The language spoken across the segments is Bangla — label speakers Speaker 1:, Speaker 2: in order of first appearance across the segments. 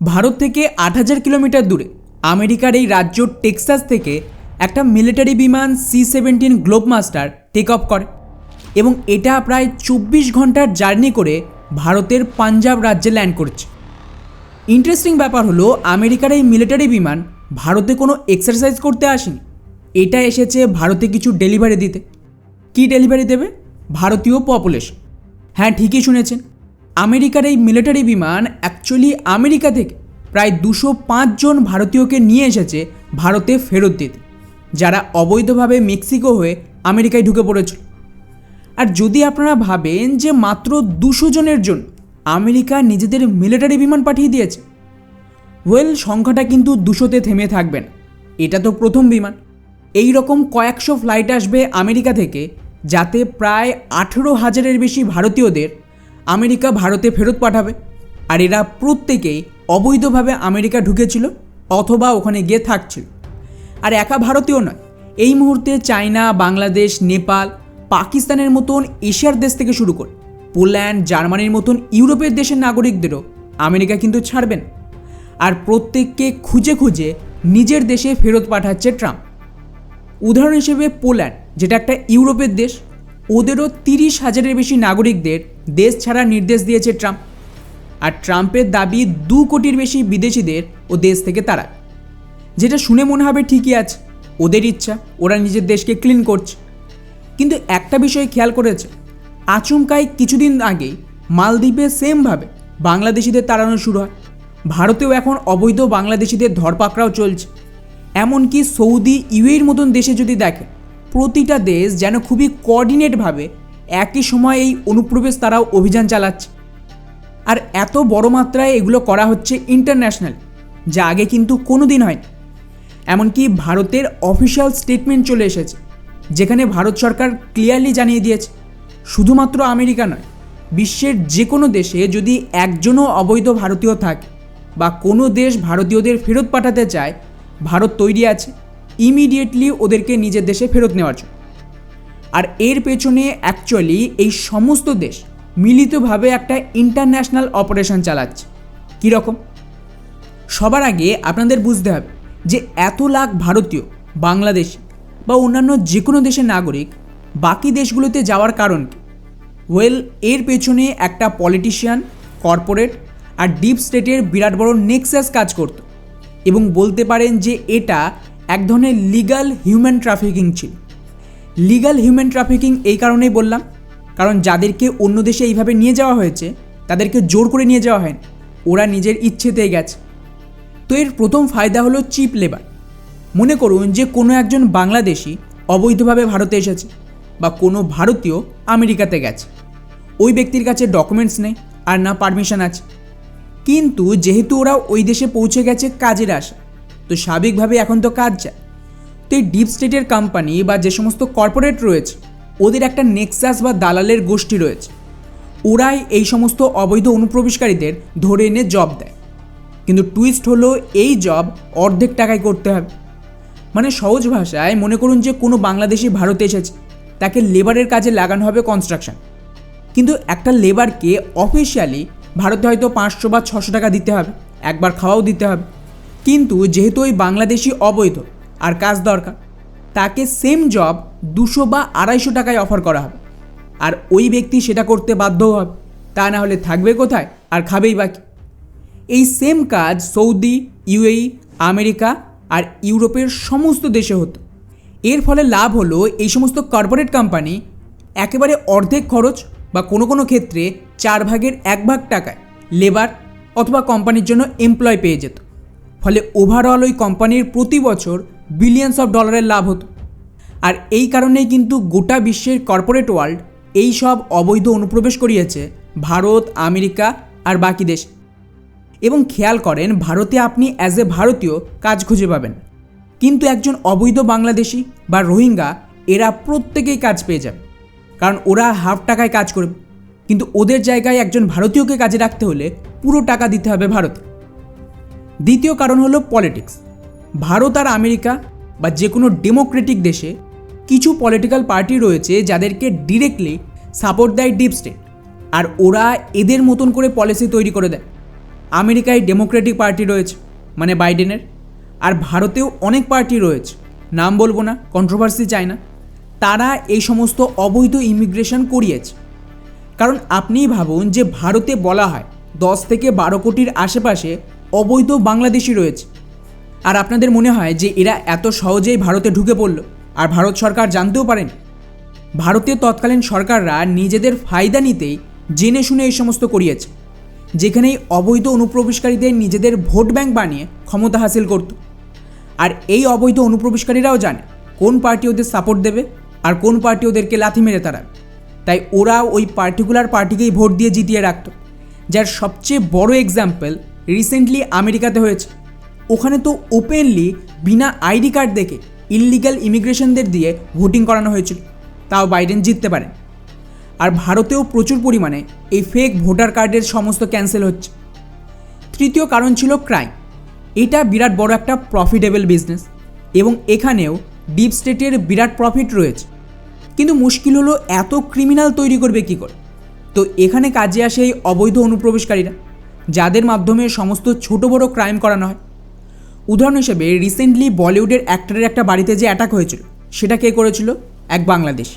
Speaker 1: ভারত থেকে আট হাজার কিলোমিটার দূরে আমেরিকার এই রাজ্য টেক্সাস থেকে একটা মিলিটারি বিমান C seventeen globemaster take off করে। এবং এটা প্রায় চব্বিশ ঘণ্টার জার্নি করে ভারতের পাঞ্জাব রাজ্যে ল্যান্ড করছে। ইন্টারেস্টিং ব্যাপার হলো, আমেরিকার এই মিলিটারি বিমান ভারতে কোনো এক্সারসাইজ করতে আসেনি। এটা এসেছে ভারতে কিছু ডেলিভারি দিতে। কি ডেলিভারি দেবে? ভারতীয় পপুলেশন হ্যাঁ ঠিকই শুনেছেন। আমেরিকার এই মিলিটারি বিমান অ্যাকচুয়ালি আমেরিকা থেকে প্রায় দুশো জন ভারতীয়কে নিয়ে এসেছে ভারতে ফেরত দিতে, যারা অবৈধভাবে মেক্সিকো হয়ে আমেরিকায় ঢুকে পড়েছিল। আর যদি আপনারা ভাবেন যে মাত্র দুশো জনের জন্য আমেরিকা নিজেদের মিলিটারি বিমান পাঠিয়ে দিয়েছে ওয়েল সংখ্যাটা কিন্তু দুশোতে থেমে থাকবে না। এটা তো প্রথম বিমান। এই রকম কয়েকশো ফ্লাইট আসবে আমেরিকা থেকে, যাতে প্রায় আঠেরো হাজারের বেশি ভারতীয়দের আমেরিকা ভারতে ফেরত পাঠাবে। আর এরা প্রত্যেকেই অবৈধভাবে আমেরিকা ঢুকেছিল অথবা ওখানে গিয়ে থাকছিল। আর একা ভারতীয় নয়, এই মুহূর্তে চায়না, বাংলাদেশ, নেপাল, পাকিস্তানের মতন এশিয়ার দেশ থেকে শুরু করে পোল্যান্ড, জার্মানির মতন ইউরোপের দেশের নাগরিকদেরও আমেরিকা কিন্তু ছাড়বেন আর প্রত্যেককে খুঁজে খুঁজে নিজের দেশে ফেরত পাঠাচ্ছে ট্রাম্প। উদাহরণ হিসেবে পোল্যান্ড, যেটা একটা ইউরোপের দেশ, ওদেরও তিরিশ হাজারের বেশি নাগরিকদের দেশ ছাড়ার নির্দেশ দিয়েছে ট্রাম্প। আর ট্রাম্পের দাবি দু কোটির বেশি বিদেশিদের ও দেশ থেকে তারা। যেটা শুনে মনে হবে ঠিকই আছে, ওদের ইচ্ছা, ওরা নিজের দেশকে ক্লিন করছে। কিন্তু একটা বিষয় খেয়াল করেছে, আচমকাই কিছুদিন আগেই মালদ্বীপে সেমভাবে বাংলাদেশিদের তাড়ানো শুরু হয়। ভারতেও এখন অবৈধ বাংলাদেশিদের ধরপাকড়াও চলছে। এমনকি সৌদি ইউএর মতন দেশে যদি দেখে, প্রতিটা দেশ যেন খুবই কোঅর্ডিনেটভাবে একই সময় এই অনুপ্রবেশ তারাও অভিযান চালাচ্ছে। আর এত বড় মাত্রায় এগুলো করা হচ্ছে ইন্টারন্যাশনাল যা আগে কিন্তু কোনো দিন হয়নি। এমনকি ভারতের অফিসিয়াল স্টেটমেন্ট চলে এসেছে, যেখানে ভারত সরকার ক্লিয়ারলি জানিয়ে দিয়েছে, শুধুমাত্র আমেরিকা নয়, বিশ্বের যে কোনো দেশে যদি একজনও অবৈধ ভারতীয় থাকে বা কোনো দেশ ভারতীয়দের ফেরত পাঠাতে চায়, ভারত তৈরি আছে ইমিডিয়েটলি ওদেরকে নিজের দেশে ফেরত নেওয়ার জন্য। আর এর পেছনে অ্যাকচুয়ালি এই সমস্ত দেশ মিলিতভাবে একটা ইন্টারন্যাশনাল অপারেশন চালাচ্ছে। কীরকম সবার আগে আপনাদের বুঝতে হবে যে এত লাখ ভারতীয়, বাংলাদেশি বা অন্যান্য যে কোনো দেশের নাগরিক বাকি দেশগুলোতে যাওয়ার কারণ কি? ওয়েল এর পেছনে একটা পলিটিশিয়ান কর্পোরেট আর ডিপ স্টেটের বিরাট বড় নেক্সাস কাজ করত। এবং বলতে পারেন যে এটা এক ধরনের লিগাল হিউম্যান ট্রাফিকিং ছিল। লিগাল হিউম্যান ট্রাফিকিং এই কারণেই বললাম। কারণ যাদেরকে অন্য দেশে এইভাবে নিয়ে যাওয়া হয়েছে, তাদেরকে জোর করে নিয়ে যাওয়া হয়নি। ওরা নিজের ইচ্ছেতেই গেছে। তো এর প্রথম ফায়দা হলো চিপ লেবার। মনে করুন যে কোনো একজন বাংলাদেশি অবৈধভাবে ভারতে এসেছে বা কোনো ভারতীয় আমেরিকাতে গেছে। ওই ব্যক্তির কাছে ডকুমেন্টস নেই আর না পারমিশন আছে। কিন্তু যেহেতু ওরা ওই দেশে পৌঁছে গেছে, কাজের আশা তো স্বাভাবিকভাবে এখন তো কাজ যায় তো এই ডিপ স্টেটের কোম্পানি বা যে সমস্ত কর্পোরেট রয়েছে, ওদের একটা নেক্সাস বা দালালের গোষ্ঠী রয়েছে। ওরাই এই সমস্ত অবৈধ অনুপ্রবেশকারীদের ধরে এনে জব দেয়। কিন্তু টুইস্ট হলো এই জব অর্ধেক টাকায় করতে হবে। মানে সহজ ভাষায় মনে করুন যে কোনো বাংলাদেশি ভারতে এসেছে, তাকে লেবারের কাজে লাগানো হবে কনস্ট্রাকশন কিন্তু একটা লেবারকে অফিসিয়ালি ভারতে হয়তো পাঁচশো বা ছশো টাকা দিতে হবে, একবার খাওয়াও দিতে হবে। কিন্তু যেহেতু ওই বাংলাদেশি অবৈধ আর কাজ দরকার। তাকে সেম জব দুশো বা আড়াইশো টাকায় অফার করা হবে। আর ওই ব্যক্তি সেটা করতে বাধ্য হবে। তা না হলে থাকবে কোথায়? আর খাবেই বাকি এই সেম কাজ সৌদি ইউএই আমেরিকা আর ইউরোপের সমস্ত দেশে হতো। এর ফলে লাভ হলো এই সমস্ত কর্পোরেট কোম্পানি একেবারে অর্ধেক খরচ বা কোনো কোনো ক্ষেত্রে চার ভাগের এক ভাগ টাকায় লেবার অথবা কোম্পানির জন্য এমপ্লয় পেয়ে যেত। ফলে ওভারঅল ওই কোম্পানির প্রতি বছর বিলিয়ন্স অফ ডলারের লাভ হতো। আর এই কারণেই কিন্তু গোটা বিশ্বের কর্পোরেট ওয়ার্ল্ড এই সব অবৈধ অনুপ্রবেশ করিয়েছে ভারত, আমেরিকা আর বাকি দেশ। এবং খেয়াল করেন, ভারতে আপনি অ্যাজ এ ভারতীয় কাজ খুঁজে পাবেন। কিন্তু একজন অবৈধ বাংলাদেশি বা রোহিঙ্গা এরা প্রত্যেকেই কাজ পেয়ে যাবে। কারণ ওরা হাফ টাকায় কাজ করবে। কিন্তু ওদের জায়গায় একজন ভারতীয়কে কাজে রাখতে হলে পুরো টাকা দিতে হবে ভারত দ্বিতীয় কারণ হলো পলিটিক্স ভারত আর আমেরিকা বা যে কোনো ডেমোক্রেটিক দেশে কিছু পলিটিক্যাল পার্টি রয়েছে যাদেরকে ডিরেক্টলি সাপোর্ট দেয় ডিপ স্টেট আর ওরা এদের মতন করে পলিসি তৈরি করে দেয়। আমেরিকায় ডেমোক্রেটিক পার্টি রয়েছে মানে বাইডেনের। আর ভারতেও অনেক পার্টি রয়েছে, নাম বলব না কন্ট্রোভার্সি চায় না। তারা এই সমস্ত অবৈধ ইমিগ্রেশন করিয়েছে। কারণ আপনিই ভাবুন যে ভারতে বলা হয় দশ থেকে বারো কোটির আশেপাশে অবৈধ বাংলাদেশি রয়েছে। আর আপনাদের মনে হয় যে এরা এত সহজেই ভারতে ঢুকে পড়ল? আর ভারত সরকার জানতেও পারেন? ভারতের তৎকালীন সরকাররা নিজেদের ফায়দা নিতেই জেনে শুনে এই সমস্ত করিয়েছে যেখানে এই অবৈধ অনুপ্রবেশকারীদের নিজেদের ভোট ব্যাংক বানিয়ে ক্ষমতা হাসিল করত। আর এই অবৈধ অনুপ্রবেশকারীরাও জানে কোন পার্টি ওদের সাপোর্ট দেবে আর কোন পার্টি ওদেরকে লাথি মেরে তারা তাই ওরা ওই পার্টিকুলার পার্টিকেই ভোট দিয়ে জিতিয়ে রাখত, যার সবচেয়ে বড় এক্সাম্পল রিসেন্টলি আমেরিকাতে হয়েছে। ওখানে তো ওপেনলি বিনা আইডি কার্ড দেখে ইললিগাল ইমিগ্রেশনদের দিয়ে ভোটিং করানো হয়েছিল। তাও বাইডেন জিততে পারেন। আর ভারতেও প্রচুর পরিমাণে এই ফেক ভোটার কার্ডের সমস্ত ক্যান্সেল হচ্ছে। তৃতীয় কারণ ছিল ক্রাইম এটা বিরাট বড় একটা প্রফিটেবল বিজনেস এবং এখানেও ডিপ স্টেটের বিরাট প্রফিট রয়েছে। কিন্তু মুশকিল হলো এত ক্রিমিনাল তৈরি করবে কী করে? তো এখানে কাজে আসে এই অবৈধ অনুপ্রবেশকারীরা, যাদের মাধ্যমে সমস্ত ছোট বড় ক্রাইম করানো হয়। উদাহরণ হিসেবে রিসেন্টলি বলিউডের অ্যাক্টরের একটা বাড়িতে যে অ্যাটাক হয়েছিল, সেটা কে করেছিল? এক বাংলাদেশ।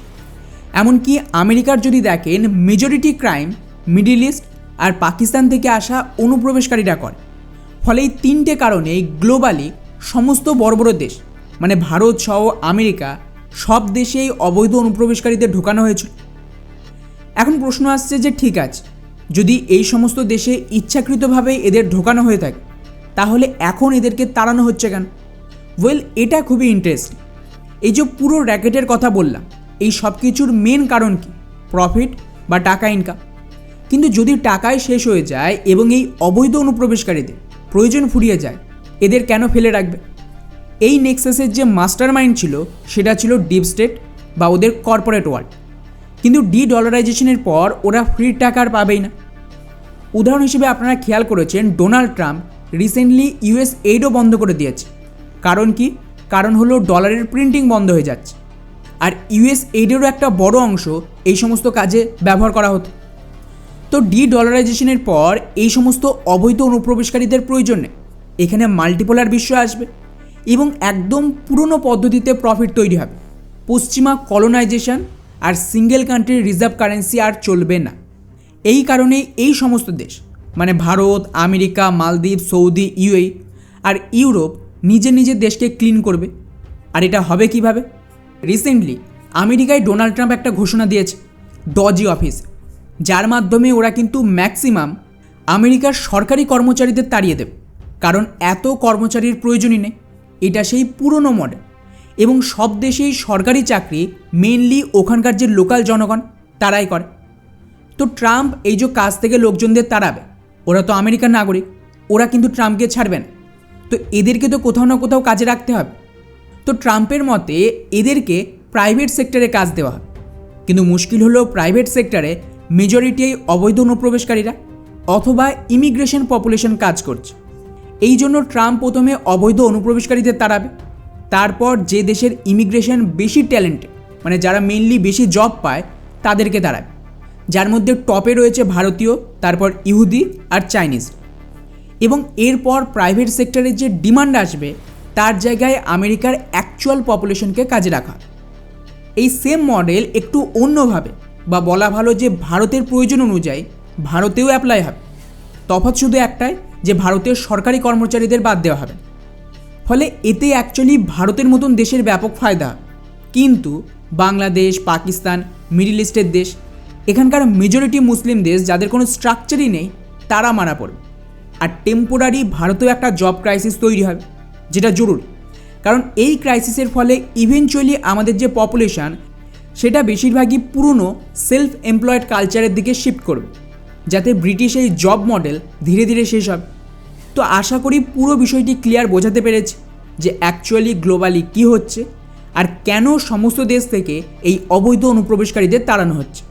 Speaker 1: এমনকি আমেরিকার যদি দেখেন মেজরিটি ক্রাইম মিডিল ইস্ট আর পাকিস্তান থেকে আসা অনুপ্রবেশকারীরা করে। ফলে এই তিনটে কারণে গ্লোবালি সমস্ত বড় বড় দেশ মানে ভারত সহ আমেরিকা, সব দেশেই অবৈধ অনুপ্রবেশকারীদের ঢোকানো হয়েছিল। এখন প্রশ্ন আসছে যে ঠিক আছে, যদি এই সমস্ত দেশে ইচ্ছাকৃতভাবে এদের ঢোকানো হয়ে থাকে তাহলে এখন এদেরকে তাড়ানো হচ্ছে কেন? ওয়েল এটা খুবই ইন্টারেস্টিং এই যে পুরো র্যাকেটের কথা বললাম, এই সব কিছুর মেন কারণ কি? প্রফিট বা টাকা ইনকাম কিন্তু যদি টাকায় শেষ হয়ে যায় এবং এই অবৈধ অনুপ্রবেশকারীদের প্রয়োজন ফুরিয়ে যায়, এদের কেন ফেলে রাখবে? এই নেক্সাসের যে মাস্টার মাইন্ড ছিল, সেটা ছিল ডিপ স্টেট বা ওদের কর্পোরেট ওয়ার্ল্ড কিন্তু ডি ডলারাইজেশনের পর ওরা ফ্রি টাকা আর পাবেই না। উদাহরণ হিসেবে আপনারা খেয়াল করেছেন ডোনাল্ড ট্রাম্প রিসেন্টলি ইউএস এইডও বন্ধ করে দিয়েছে। কারণ কি? কারণ হলো ডলারের প্রিন্টিং বন্ধ হয়ে যাচ্ছে। আর ইউএস এইডেরও একটা বড় অংশ এই সমস্ত কাজে ব্যবহার করা হতো। তো ডি ডলারাইজেশনের পর এই সমস্ত অবৈধ অনুপ্রবেশকারীদের প্রয়োজন এখানে মাল্টিপোলার বিশ্ব আসবে এবং একদম পুরনো পদ্ধতিতে প্রফিট তৈরি হবে। পশ্চিমা কলোনাইজেশন আর সিঙ্গেল কান্ট্রির রিজার্ভ কারেন্সি আর চলবে না। এই কারণে এই সমস্ত দেশ মানে ভারত, আমেরিকা, মালদ্বীপ, সৌদি, ইউএই আর ইউরোপ নিজের নিজের দেশকে ক্লিন করবে। আর এটা হবে কীভাবে? রিসেন্টলি আমেরিকায় ডোনাল্ড ট্রাম্প একটা ঘোষণা দিয়েছে ডজি অফিস যার মাধ্যমে ওরা কিন্তু ম্যাক্সিমাম আমেরিকার সরকারি কর্মচারীদের তাড়িয়ে দেবে। কারণ এত কর্মচারীর প্রয়োজনই নেই। এটা সেই পুরনো মডেল এবং সব দেশেই সরকারি চাকরি মেনলি ওখানকার যে লোকাল জনগণ, তারাই করে। তো ট্রাম্প এই যে কাজ থেকে লোকজনদের তাড়াবে ওরা তো আমেরিকার নাগরিক। ওরা কিন্তু ট্রাম্পকে ছাড়বে না তো এদেরকে তো কোথাও না কোথাও কাজে রাখতে হবে। তো ট্রাম্পের মতে এদেরকে প্রাইভেট সেক্টরে কাজ দেওয়া হবে কিন্তু মুশকিল হলো প্রাইভেট সেক্টরে মেজরিটি এই অবৈধ অনুপ্রবেশকারীরা অথবা ইমিগ্রেশন পপুলেশন কাজ করছে। এই জন্য ট্রাম্প প্রথমে অবৈধ অনুপ্রবেশকারীদের তাড়াবে। তারপর যে দেশের ইমিগ্রেশন বেশি ট্যালেন্টেড মানে যারা মেনলি বেশি জব পায়, তাদেরকে তাড়াবে। যার মধ্যে টপে রয়েছে ভারতীয়, তারপর ইহুদি আর চাইনিজ। এবং এরপর প্রাইভেট সেক্টরের যে ডিমান্ড আসবে, তার জায়গায় আমেরিকার অ্যাকচুয়াল পপুলেশনকে কাজে রাখা। এই সেম মডেল একটু অন্যভাবে বা বলা ভালো যে ভারতের প্রয়োজন অনুযায়ী ভারতেও অ্যাপ্লাই হবে। তফাৎ শুধু একটাই যে ভারতের সরকারি কর্মচারীদের বাদ দেওয়া হবে। ফলে এতে অ্যাকচুয়ালি ভারতের মতন দেশের ব্যাপক ফায়দা। কিন্তু বাংলাদেশ, পাকিস্তান মিডিল ইস্টের দেশ এখানকার মেজরিটি মুসলিম দেশ যাদের কোনো স্ট্রাকচারই নেই, তারা মারা পড়বে আর টেম্পোরারি ভারতেও একটা জব ক্রাইসিস তৈরি হবে যেটা জরুরি। কারণ এই ক্রাইসিসের ফলে ইভেনচুয়ালি আমাদের যে পপুলেশান সেটা বেশিরভাগই পুরনো সেলফ এমপ্লয়েড কালচারের দিকে শিফট করবে, যাতে ব্রিটিশ এই জব মডেল ধীরে ধীরে শেষ হবে তো আশা করি পুরো বিষয়টি ক্লিয়ার বোঝাতে পেরেছি যে অ্যাকচুয়ালি গ্লোবালি কী হচ্ছে, আর কেন সমস্ত দেশ থেকে এই অবৈধ অনুপ্রবেশকারীদের তাড়ানো হচ্ছে।